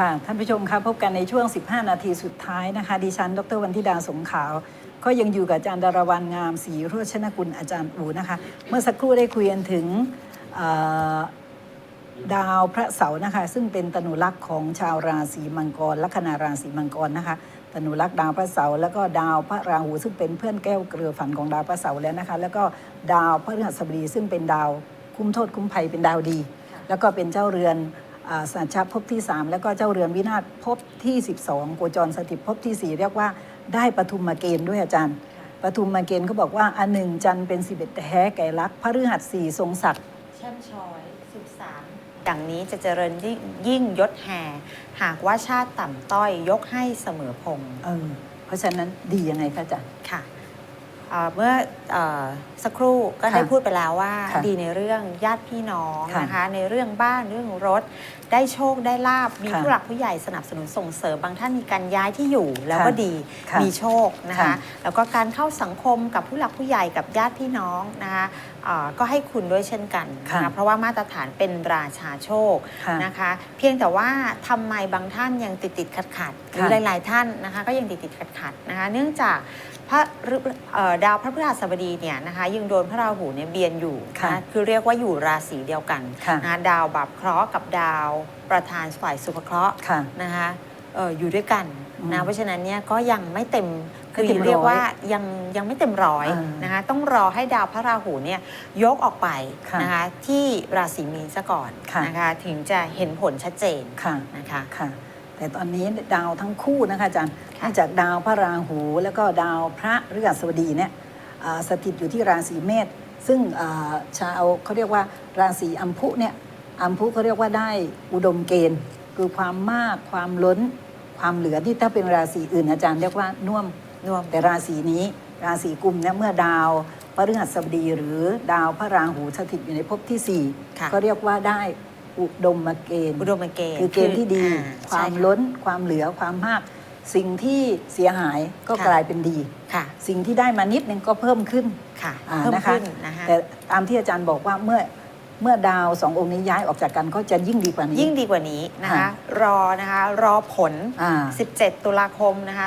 ค่ะ ท่านผู้ชมคะพบกันในช่วง 15 นาทีสุดท้ายนะคะ ดิฉัน ดรวันธิดาสงขาว ก็ยังอยู่กับอาจารย์ดารวันงามศรีโรชนกุลอาจารย์อูนะคะ เมื่อสักครู่ได้คุยกันถึงดาวพระเสาร์นะคะ ซึ่งเป็นตนุลักษ์ของชาวราศีมังกร ลัคนาราศีมังกรนะคะตนุลักษ์ดาวพระเสาร์แล้วก็ดาวพระราหูซึ่งเป็นเพื่อนแก้วเกลือฝันของดาวพระเสาร์แล้วนะคะ แล้วก็ดาวพระฤหัสบดีซึ่งเป็นดาวคุ้มโทษคุ้มภัยเป็นดาวดี แล้วก็เป็นเจ้าเรือน สัญชัพภพที่ 3 แล้วก็เจ้าเรือนวินาศภพที่ 12 โกจรสถิตภพที่ 4 เรียกว่าได้ปฐุมมาเกณฑ์ด้วยอาจารย์ปฐุมมาเกณฑ์เขาบอกว่าอันหนึ่งจันทร์เป็นสิบเอ็ดแท้แก่รักพระฤหัสสี่ทรงศักดิ์แช่มชอยสุขสารดังนี้จะเจริญยิ่งยิ่งยศแห่หากว่าชาติต่ำต้อยยกให้เสมอพงษ์เออเพราะฉะนั้นดียังไงคะอาจารย์ค่ะ เอ่อเมื่อเออสักครู่ก็ค่ะได้พูดไปแล้วว่าค่ะดีในเรื่องญาติพี่น้องค่ะนะคะ ในเรื่องบ้านเรื่องรถ ได้โชคได้ลาบมีค่ะผู้หลักผู้ใหญ่สนับสนุนส่งเสริมบางท่านมีการย้ายที่อยู่แล้วก็ค่ะดีค่ะมีโชคนะคะ ค่ะแล้วก็การเข้าสังคมกับผู้หลักผู้ใหญ่กับญาติพี่น้องนะคะเอ่อ ก็ให้คุณด้วยเช่นกันนะค่ะคะเพราะว่ามาตรฐานเป็นราชาโชคค่ะนะคะ เพียงแต่ว่าทำไมบางท่านยังติดติดขัดขัดๆหรือค่ะ หลาย ๆ ท่านนะคะก็ยังติดติดขัดขัดๆนะคะเนื่องจากพระฤเอ่อดาวพระพฤหัสบดีเนี่ยนะคะยังโดนพระราหูเนี่ยเบียนอยู่ค่ะ นะคือเรียกว่าอยู่ราศีเดียวกัน ค่ะ นะคะดาวบับเคราะห์กับดาวประธานฝ่ายสุภเคราะห์ค่ะ นะคะเอ่ออยู่ด้วยกันอืมนะเพราะฉะนั้นเนี่ยก็ยังไม่เต็ม คือไม่เต็มร้อยเรียกว่ายังยังไม่เต็มร้อยอ่านนะคะต้องรอให้ดาวพระราหูเนี่ยยกออกไปค่ะนะคะที่ราศีมีนซะก่อนค่ะนะคะถึงจะเห็นผลชัดเจนค่ะนะคะค่ะแต่ตอนนี้ดาวทั้งคู่นะคะอาจารย์ค่ะเนื่องจากดาวพระราหู แล้วก็ดาวพระฤหัสบดีเนี่ยอ่าสถิตอยู่ที่ราศีเมษซึ่งอ่าชาวเขาเรียกว่าราศีอัมพุเนี่ยอัมพุเขาเรียกว่าได้อุดมเกณฑ์ คือความมากความล้นความเหลือที่ถ้าเป็นราศีอื่นอาจารย์เรียกว่าน่วม น่วมแต่ราศีนี้ราศีกุมเนี่ยเมื่อดาวพฤหัสบดีหรือดาวพระราหูสถิตอยู่ในภพที่สี่ค่ะก็เรียกว่าได้อุดมเกณฑ์ อุดมเกณฑ์คือเกณฑ์ที่ดี อ่ควาใช่มค่ะล้น ความเหลือ ความมาก สิ่งที่เสียหายก็ค่ะกลายเป็นดี ค่ะสิ่งที่ได้มานิดนึงก็เพิ่มขึ้นค่ะอ่าเพิ่มนะคะ ขึ้นนะคะ แต่ตามที่อาจารย์บอกว่าเมื่อ เมื่อดาวสององค์นี้ย้ายออกจากกันก็จะยิ่งดีกว่านี้ ยิ่งดีกว่านี้นะคะค่ะรอนะคะรอผล อ่า 17 ตุลาคมนะคะ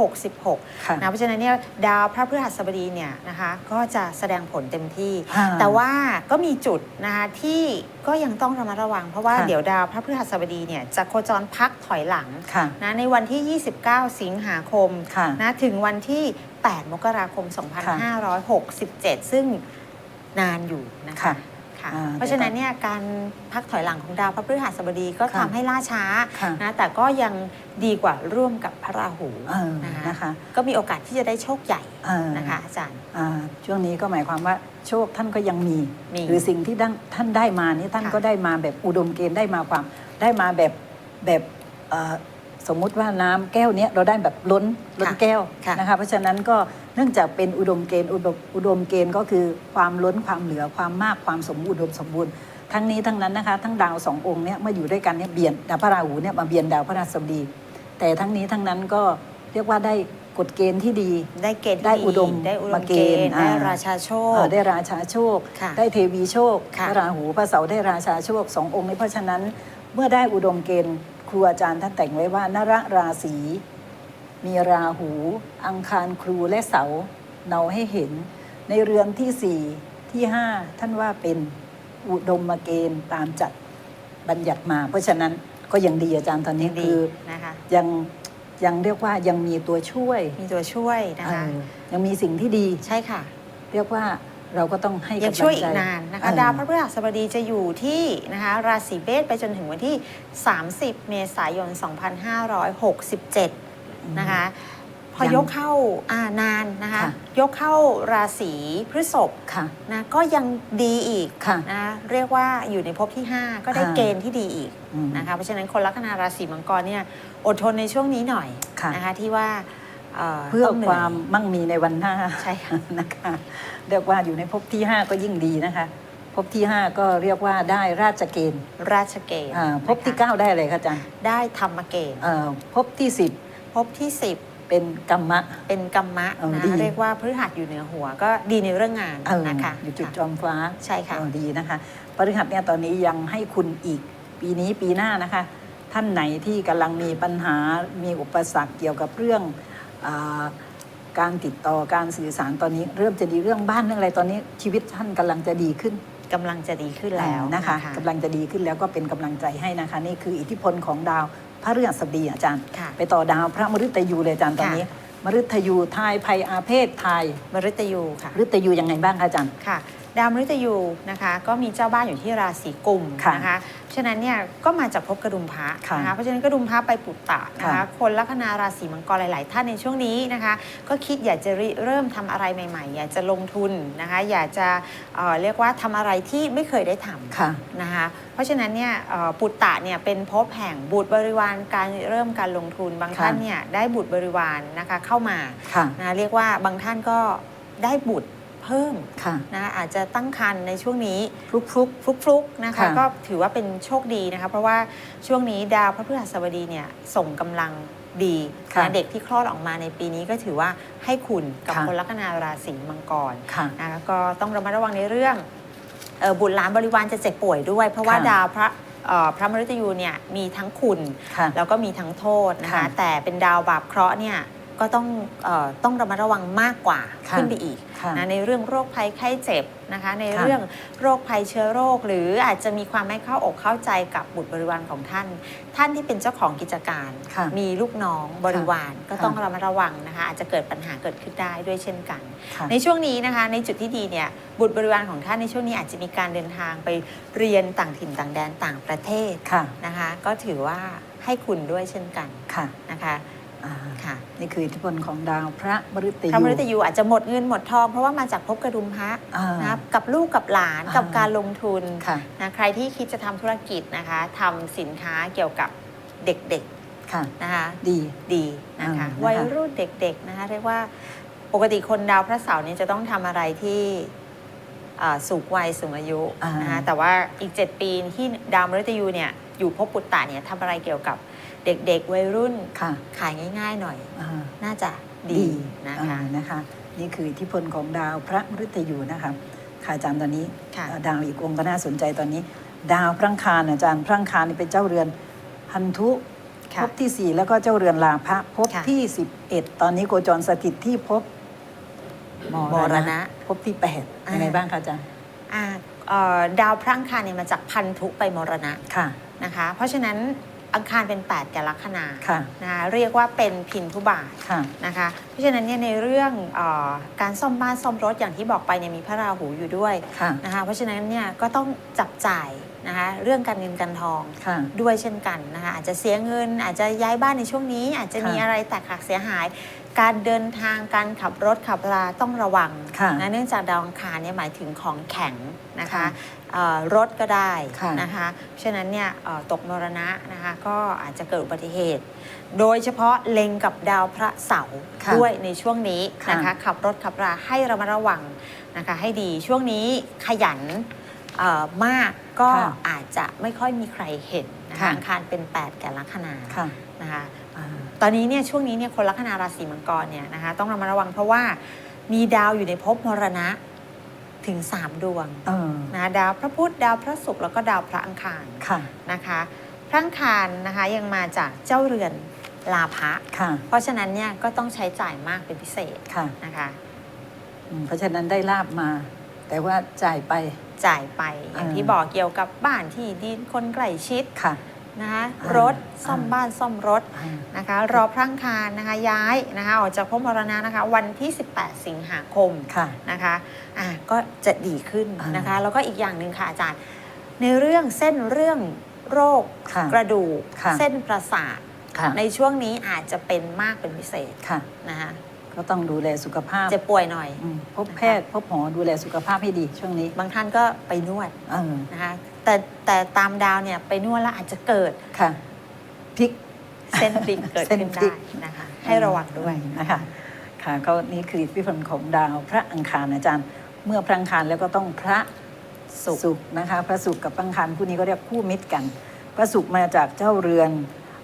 2566 ค่ะนะเพราะฉะนั้นเนี่ยดาวพระพฤหัสบดีเนี่ยนะคะก็จะแสดงผลเต็มที่อ่าแต่ว่าก็มีจุดนะคะที่ก็ยังต้องระมัดระวัง เพราะว่าค่ะ เดี๋ยวดาวพระพฤหัสบดีเนี่ยจะโคจรพักถอยหลังค่ะ นะในวันที่ 29 สิงหาคมค่ะนะถึงวันที่ 8 มกราคม 2567 ซึ่งนานอยู่นะคะ ค่ะ ค่ะ อ่าเพราะฉะนั้นเนี่ยการพักถอยหลังของดาวพระพฤหัสบดีก็ค่ะ ทำให้ล่าช้าค่ะนะแต่ก็ยังดีกว่าร่วมกับพระราหูเออนะคะนะคะก็มีโอกาสที่จะได้โชคใหญ่เออนะคะอาจารย์ อ่าช่วงนี้ก็หมายความว่าโชคท่านก็ยังมี มีหรือสิ่งที่ท่านท่านได้มานี่ท่านค่ะ ก็ได้มาแบบอุดมเกณฑ์ได้มาความ ได้มาแบบแบบเอ่อสมมุติว่าน้ำแก้วเนี้ยเราได้แบบล้นล้นแก้วค่ะ นะคะเพราะฉะนั้นก็เนื่องจากเป็นอุดมเกณฑ์อุดมอุดมเกณฑ์ก็คือความล้นความเหลือความมากความสมบูรณ์อุดมสมบูรณ์ทั้งนี้ทั้งนั้นนะคะทั้งดาวสององค์เนี่ยเมื่ออยู่ด้วยกันเนี่ยเบียนดาวพระราหูเนี่ยมาเบียนดาวพระราศบดี แต่ทั้งนี้ทั้งนั้นก็เรียกว่าได้กฎเกณฑ์ที่ดีได้เกณฑ์ที่ได้อุดมได้อุดมามเกเกณฑ์ณฑ์ได้อ่าราชาโชคเอ่อได้ราชาโชคค่ะได้เทวีโชคค่ะพระราหูพระเสาร์ได้ราชาโชคสององค์นี้เพราะฉะนั้นเมื่อได้อุดมเกณฑ์ครูอาจารย์ท่านแต่งไว้ว่านรราศี มีราหู อังคารครูและเสาร์เนาให้เห็น ในเรือนที่สี่ที่ห้าท่านว่าเป็นอุดมเกณฑ์ตามจัดบัญญัติมา เพราะฉะนั้นก็ยังดีอาจารย์ตอนนี้ยังดีคือนะคะยังยังเรียกว่ายังมีตัวช่วยมีตัวช่วยนะคะเออยังมีสิ่งที่ดีใช่ค่ะ เรียกว่าเราก็ต้องให้ยังกำลังใจช่วยอีกนานนะคะเออดาวพระพฤหัสบดีจะอยู่ที่นะคะราศีเบษไปจนถึงวันที่ 30 เมษายน 2567 นะคะ พอยังยกเข้าอ่านานนะคะ ค่ะยกเข้าราศีพฤษภค่ะ นะก็ยังดีอีกค่ะ นะเรียกว่าอยู่ในภพที่ 5 ก็ได้อ่าเกณฑ์ที่ดีอีกอืม นะคะเพราะฉะนั้นคนลัคนาราศีมังกรเนี่ยอดทนในช่วงนี้หน่อยค่ะ นะคะที่ว่าเพื่อต้งหนื่คยวามมั่งมีในวันหน้า ใช่ค่ะ นะคะเรียกว่าอยู่ในภพที่ 5 ก็ยิ่งดีนะคะภพที่ 5 ก็เรียกว่าได้ราชเกณฑ์ราชเกณฑ์อ่าภพที่ นะคะ9 ได้อะไรคะอาจารย์ได้ธรรมเกณฑ์ เอ่อภพที่ ภพที่10 10 เป็นกรรมะ เป็นกรรมะเออนะดี เรียกว่าพฤหัสอยู่เหนือหัวก็ดีในเรื่องงานเออนะคะอยู่จุดจค่ะอมฟ้าใช่ค่ะ เออดีนะคะพฤหัสเนี่ยตอนนี้ยังให้คุณอีกปีนี้ปีหน้านะคะ ท่านไหนที่กำลังมีปัญหามีอุปสรรคเกี่ยวกับเรื่องอาการติดต่อการสื่อสารตอนนี้ เริ่มจะดีเรื่องบ้านเรื่องอะไรตอนนี้ ชีวิตท่านกำลังจะดีขึ้น กำลังจะดีขึ้นแล้วนะคะกำลังจะดีขึ้นแล้วก็เป็นกำลังใจให้นะคะ นี่คืออิทธิพลของดาว พระเรื่องสบดีอาจารย์ ค่ะ ไปต่อดาวพระมฤตยูเลยอาจารย์ตอนนี้ มฤตยูทายภัยอาเพศทายมฤตยูค่ะ มฤตยูยังไงบ้างคะอาจารย์ ค่ะ ดาวมฤตยูนะคะ ก็มีเจ้าบ้านอยู่ที่ราศีกุมค่ะนะคะฉะนั้นเนี่ยก็มาจากภพกระดุมพระค่ะนะคะเพราะฉะนั้นกระดุมพระไปปุตตะนะคะค่ะคนลัคนาราศีมังกรหลาย ๆ ท่านในช่วงนี้นะคะ ก็คิดอยากจะริเริ่มทำอะไรใหม่ ๆ อยากจะลงทุนนะคะ อยากจะเอ่อเรียกว่าทำอะไรที่ไม่เคยได้ทำค่ะนะคะเพราะฉะนั้นเนี่ยเอ่อปุตตะเนี่ยเป็นภพแห่งบุตรบริวารการเริ่มการลงทุนบางค่ะท่านเนี่ยได้บุตรบริวารนะคะเข้ามาค่ะนะเรียกว่าบางท่านก็ได้บุตร เพิ่มค่ะนะอาจจะตั้งครรภ์ในช่วงนี้ฟลุกฟลุกฟลุกๆนะคะค่ะก็ถือว่าเป็นโชคดีนะคะเพราะว่าช่วงนี้ดาวพระพฤหัสบดีเนี่ยส่งกำลังดีค่ะนะเด็กที่คลอดออกมาในปีนี้ก็ถือว่าให้คุณกับค่ะคนลัคนาราศีมังกรค่ะนะคะก็ต้องระมัดระวังในเรื่องเอ่อบุตรหลานบริวารจะเจ็บป่วยด้วย เพราะว่าค่ะดาวพระเอ่อพระมฤตยูเนี่ยมีทั้งคุณค่ะแล้วก็มีทั้งโทษนะคะค่ะแต่เป็นดาวบาปเคราะห์เนี่ย ก็ต้องเออต้องระมัดระวังมากกว่าค่ะขึ้นไปอีกค่ะนะในเรื่องโรคภัยไข้เจ็บนะคะในค่ะเรื่องโรคภัยเชื้อโรค หรืออาจจะมีความไม่เข้าอกเข้าใจกับบุตรบริวารของท่าน ท่านที่เป็นเจ้าของกิจการ ค่ะมีลูกน้องบริวารก็ค่ะต้องระมัดระวังนะคะอาจจะเกิดปัญหาเกิดขึ้นได้ด้วยเช่นกัน ค่ะ ในช่วงนี้นะคะในจุดที่ดีเนี่ยบุตรบริวารของท่านในช่วงนี้อาจจะมีการเดินทางไปเรียนต่างถิ่นต่างแดนต่างประเทศ ค่ะ นะคะก็ถือว่าให้คุณด้วยเช่นกันค่ะ นะคะอ่า ค่ะนี่คืออิทธิพลของดาวพระมฤตยูพระมฤตยูอาจจะหมดเงินหมดทอง เพราะว่ามาจากภพกระดุมพระอ่านนะครับกับลูกกับหลานอ่ากักับการลงทุนค่ะนะใครที่คิดจะทำธุรกิจนะคะทำสินค้าเกี่ยวกับเด็กค่ะๆนะคะดีดีนะคะอ่านะคะวัยรุ่นเด็กๆนะคะเรียกว่าปกติคนดาวพระเสาร์เนี่ยจะต้องทำอะไรที่อ่าสูงวัยสูงอายุอ่านนะคะแต่ว่าอีก 7 ปีที่ดาวมฤตยูเนี่ยอยู่ภพปุตตะเนี่ยทำอะไรเกี่ยวกับ เด็กๆ วัยรุ่นค่ะขายง่าย ๆ หน่อย อ่า น่าจะดีนะคะ อ่านะคะนี่คืออิทธิพลของดาวพระมฤตยูนะคะค่ะอาจารย์ตอนนี้ค่ะเอ่อดาวอีกองค์ก็น่าสนใจตอนนี้ ดาวพระอังคารอาจารย์พระอังคารนี่เป็นเจ้าเรือนพันธุค่ะภพที่4แล้วก็เจ้าเรือนลาภะภพค่ะที่11ตอนนี้โคจรสถิตที่ภพมมรณะภพที่8อ่ายังไงบ้างคะอาจารย์อ่าเอ่อดาวพระอังคารเนี่ยมาจากพันธุไปมรณะค่ะ นะคะ เพราะฉะนั้น อังคารเป็น8แก่ลัคนาค่ะนะคะเรียกว่าเป็นพินทุบาทค่ะนะคะเพราะฉะนั้นเนี่ยในเรื่องเออการซ่อมบ้านซ่อมรถอย่างที่บอกไปเนี่ยมีพระราหูอยู่ด้วยค่ะนะคะเพราะฉะนั้นเนี่ยก็ต้องจับจ่ายนะคะเรื่องการเงินการทองค่ะด้วยเช่นกันนะคะอาจจะเสียเงิน อาจจะย้ายบ้านในช่วงนี้ อาจจะมีค่ะอะไรแตกหักเสียหาย การเดินทางการขับรถขับราต้องระวังค่ะนะเนื่องจากดาวอังคารเนี่ยหมายถึงของแข็งนะคะค่ะเอ่อรถก็ได้ค่ะนะคะเพราะฉะนั้นเนี่ยเอ่อตกมรณะนะคะก็อาจจะเกิดอุบัติเหตุ โดยเฉพาะเล็งกับดาวพระเสาร์ค่ะด้วยในช่วงนี้ค่ะนะคะขับรถขับราให้ระมัดระวังนะคะให้ดีช่วงนี้ขยันเอ่อมากก็ค่ะอาจจะไม่ค่อยมีใครเห็นนะคะค่ะอังคารเป็น 8 แก่ลัคนาค่ะนะคะอ่า ตอนนี้เนี่ยช่วงนี้เนี่ยคนลัคนาราศีมังกรเนี่ยนะคะต้องระมัดระวังเพราะว่ามีดาวอยู่ในภพมรณะถึง 3 ดวงเออนะดาวพระพุธดาวพระศุกร์แล้วก็ดาวพระอังคารค่ะนะคะพระอังคารนะคะยังมาจากเจ้าเรือนลาภะค่ะเพราะฉะนั้นเนี่ยก็ต้องใช้จ่ายมากเป็นพิเศษค่ะนะคะอืมเพราะฉะนั้นได้ลาบมา แต่ว่าจ่ายไปจ่ายไป อย่างที่อ่าบอกเกี่ยวกับบ้านที่ดินคนใกล้ชิดค่ะ นะคะอ่ารถซ่อมอ่าบ้านซ่อมรถอ่านะคะรอพระอังคารนะคะย้ายนะคะออกจากภพมรณะนะคะวันที่ 18 สิงหาคมค่ะนะคะอะก็จะดีขึ้นอ่านนะคะแล้วก็อีกอย่างหนึ่งค่ะอาจารย์ ในเรื่องเส้นเรื่องโรคค่ะกระดูกค่ะเส้นประสาทค่ะในช่วงนี้อาจจะเป็นมากเป็นพิเศษค่ะนะคะก็ต้องดูแลสุขภาพเจ็บป่วยหน่อยอืมพบแพทย์พบหมอดูแลสุขภาพให้ดีช่วงนี้ บางท่านก็ไปนวดเออนะคะ แต่แต่ตามดาวเนี่ยไปนวดแล้วอาจจะเกิดค่ะพลิก เส้นพลิกเกิดเส้นขึ้นพลิได้ก นะคะ ให้ระวังด้วย นะคะค่ะก็นี่คือพิพลของดาวพระอังคารอาจารย์ เมื่อพระอังคารแล้วก็ต้องพระศุกร์ศุกร์นะคะ พระศุกร์กับพระอังคารคู่นี้ก็เรียกคู่มิตรกัน พระศุกร์มาจากเจ้าเรือน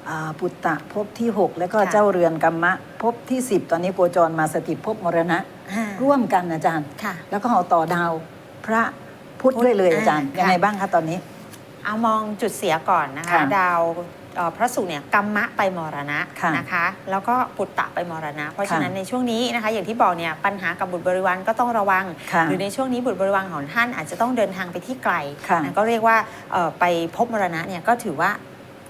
อาปุตตะภพที่ 6 แล้วก็เจ้าเรือนกัมมะภพที่ 10 ตอนนี้โคจรมาสถิตภพมรณะ อ่าร่วมกันอาจารย์ ค่ะ แล้วก็เอาต่อดาวพระ พุธด้วยเลยพุธอาจารย์อ่ายังไงค่ะบ้างคะตอนนี้ เอามองจุดเสียก่อนนะคะ ค่ะดาวเอ่อพระศุกร์เนี่ยกัมมะไปมรณะค่ะนะคะ แล้วก็ปุตตะไปมรณะ เพราะฉะนั้นค่ะในช่วงนี้นะคะ อย่างที่บอกเนี่ยปัญหากับบุตรบริวารก็ต้องระวัง ค่ะหรือในช่วงนี้บุตรบริวารของท่านอาจจะต้องเดินทางไปที่ไกลค่ะ นะก็เรียกว่าเอ่อไปพบมรณะเนี่ยก็ถือว่า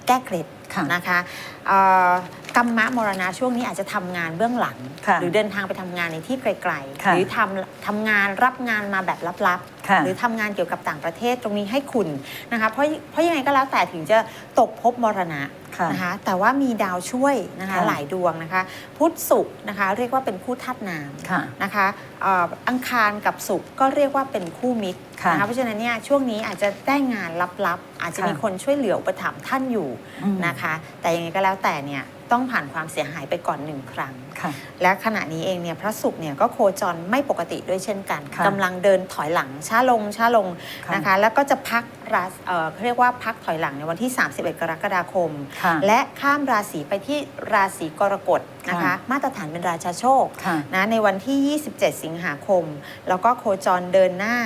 แก้เกร็ด ค่ะ นะคะเอ่อกรรมะมรณะช่วงนี้อาจจะทำงานเบื้องหลัง ค่ะหรือเดินทางไปทำงานในที่ไกลๆ ค่ะหรือทำทำงานรับงานมาแบบลับค่ะๆ หรือทำงานเกี่ยวกับต่างประเทศตรงนี้ให้คุณนะคะเพราะเพราะยังไงก็แล้วแต่ถึงจะตกภพมรณะค่ะนะคะแต่ว่ามีดาวช่วยนะคะค่ะ หลายดวงนะคะ พุธศุกร์นะคะเรียกว่าเป็นคู่ธาตุน้ำ ค่ะ นะคะเอ่ออังคารกับศุกร์ก็เรียกว่าเป็นคู่มิตรค่ะนะคะเพราะฉะนั้นเนี่ยช่วงนี้อาจจะได้งานลับๆ อาจจะค่ะมีคนช่วยเหลืออุปถัมภ์ท่านอยู่อืม นะคะ แต่ยังไงก็แล้วแต่เนี่ยต้องผ่านความเสียหายไปก่อนหนึ่งครั้ง ค่ะ และขณะนี้เองเนี่ยพระศุกร์เนี่ยก็โคจรไม่ปกติด้วยเช่นกันค่ะกำลังเดินถอยหลังช้าลงช้าลงค่ะ นะคะ แล้วก็จะพักราศเอ่อเขาเรียกว่าพักถอยหลังในวันที่ 31 กรกฎาคม ค่ะ และข้ามราศีไปที่ราศีกรกฎนะคะ ค่ะ มาตรฐานเป็นราชาโชค ค่ะ นะในวันที่ 27 สิงหาคม แล้วก็โคจรเดินหน้า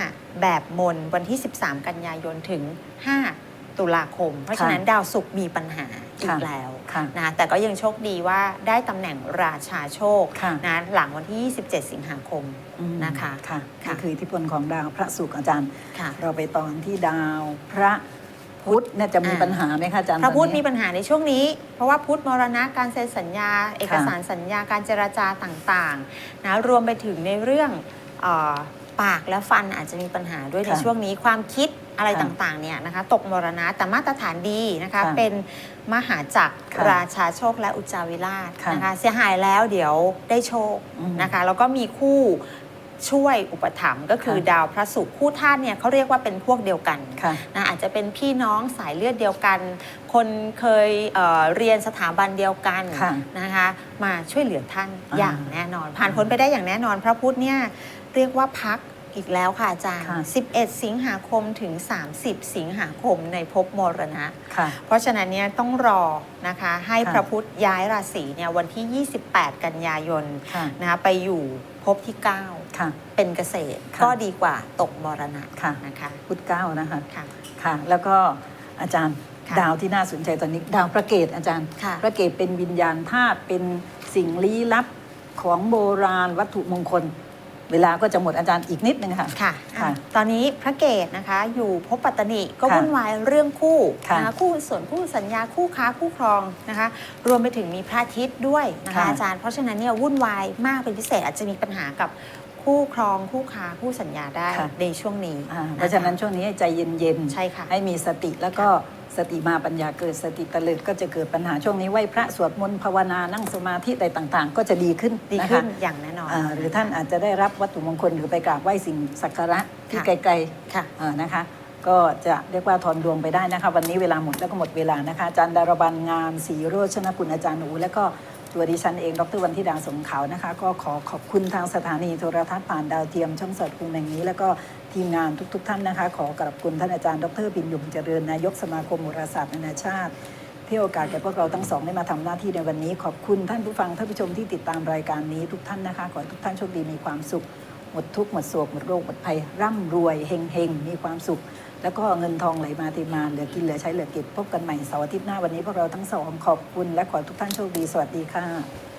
แบบมนวันที่ 13 กันยายนถึง 5 ตุลาคม เพราะฉะนั้นดาวศุกร์มีปัญหาอีกค่ะแล้วค่ะนะแต่ก็ยังโชคดีว่าได้ตำแหน่งราชาโชคค่ะนะหลังวันที่ 27 สิงหาคมอืมนะคะค่ะค่ะนี่คืออิทธิพลของดาวพระศุกร์อาจารย์ค่ะเราไปตอนที่ดาวพระพุธเนี่ยจะมีอ่าปัญหาไหมคะอาจารย์พระพุธตอนนี้มีปัญหาในช่วงนี้ เพราะว่าพุธมรณะการเซ็นสัญญา เอกสารสัญญาการเจรจาต่างๆนะรวมไปถึงในเรื่องเออปากและฟันอาจจะมีปัญหาด้วยในค่ะช่วงนี้ความคิด อะไรค่ะต่างๆเนี่ยนะคะตกมรณะแต่มาตรฐานดีนะคะค่ะเป็นมหาจักรค่ะราชาโชคและอุจจาวิราชค่ะนะคะเสียหายแล้วเดี๋ยวได้โชคอืมนะคะแล้วก็มีคู่ช่วยอุปถัมภ์ก็คือค่ะ ดาวพระศุกร์คู่ธาตุเนี่ยเขาเรียกว่าเป็นพวกเดียวกัน ค่ะ นะอาจจะเป็นพี่น้องสายเลือดเดียวกัน คนเคยเอ่อเรียนสถาบันเดียวกันค่ะนะคะมาช่วยเหลือท่านอ่าอย่างแน่นอน ผ่านพ้นไปได้อย่างแน่นอน พระพุธเนี่ยเรียกว่าพัก อีกแล้วค่ะอาจารย์ ค่ะ 11 สิงหาคมถึง 30 สิงหาคมในภพมรณะ ค่ะ เพราะฉะนั้นเนี่ยต้องรอนะคะให้ค่ะ พระพุธย้ายราศีเนี่ยวันที่ 28 กันยายนค่ะ นะคะไปอยู่ภพที่ 9 ค่ะ เป็นเกษตร ค่ะก็ดีกว่าตกมรณะค่ะ นะคะพุธเก้านะคะ ค่ะ ค่ะ แล้วก็อาจารย์ค่ะ ดาวที่น่าสนใจตอนนี้ดาวพระเกตอาจารย์ ค่ะ พระเกตเป็นวิญญาณธาตุเป็นสิ่งลี้ลับของโบราณวัตถุมงคล เวลาก็จะหมดอาจารย์อีกนิดนึงค่ะ ค่ะค่ะตอนนี้พระเกตนะคะ อยู่พบปัตตนิก็ค่ะวุ่นวายเรื่องคู่ค่ะนะคะคู่ส่วนคู่สัญญาคู่ค้าคู่ครองนะคะ รวมไปถึงมีพระอาทิตย์ด้วยนะคะค่ะ อาจารย์เพราะฉะนั้นเนี่ยวุ่นวายมากเป็นพิเศษอาจจะมีปัญหากับคู่ครองคู่ค้าคู่สัญญาได้ค่ะในช่วงนี้อ่าคเพราะฉะนั้นช่วงนี้ให้ใจเย็นๆ ใช่ค่ะ ให้มีสติแล้วก็ สติมาปัญญาเกิดสติตะเลิดก็จะเกิดปัญหาช่วงนี้ไหวพระสวดมนต์ภาวนานั่งสมาธิอะไรต่างๆ ก็จะดีขึ้นดีะขึ้คะนอย่างแน่นอนอ่าหรือท่านอาจจะได้รับวัตถุมงคลหรือไปกราบไหว้สิ่งสักการะที่ค่ะ ไกลค่ะ ๆอ่านะคะ ก็จะเรียกว่าถอนดวงไปได้นะคะ วันนี้เวลาหมดแล้วก็หมดเวลานะคะอาจารย์ดารบันงามศรีโรชนกุลอาจารย์หนู และก็ ตัวดิฉันเองดรวันธิดาสงขาวนะคะ ก็ขอขอบคุณทางสถานีโทรทัศน์ผ่านดาวเทียมช่องสดคุมแห่งนี้ แล้วก็ทีมงานทุกๆท่านนะคะ ขอกราบคุณท่านอาจารย์ดรปินยงเจริญนายกสมาคมโหราศาสตร์นานาชาติที่โอกาสแก่พวกเราทั้งสองได้มาทำหน้าที่ในวันนี้ ขอบคุณท่านผู้ฟังท่านผู้ชมที่ติดตามรายการนี้ทุกท่านนะคะขอให้ทุกท่านโชคดีมีความสุข หมดทุกข์หมดโศกหมดโรคหมดภัยร่ำรวยเฮงเฮงมีความสุข แล้วก็เงินทองไหลมาเทมาเหลือกินเหลือใช้เหลือเก็บพบกันใหม่เสาร์อาทิตย์หน้าวันนี้พวกเราทั้งสองขอบคุณและขอทุกท่านโชคดีสวัสดีค่ะ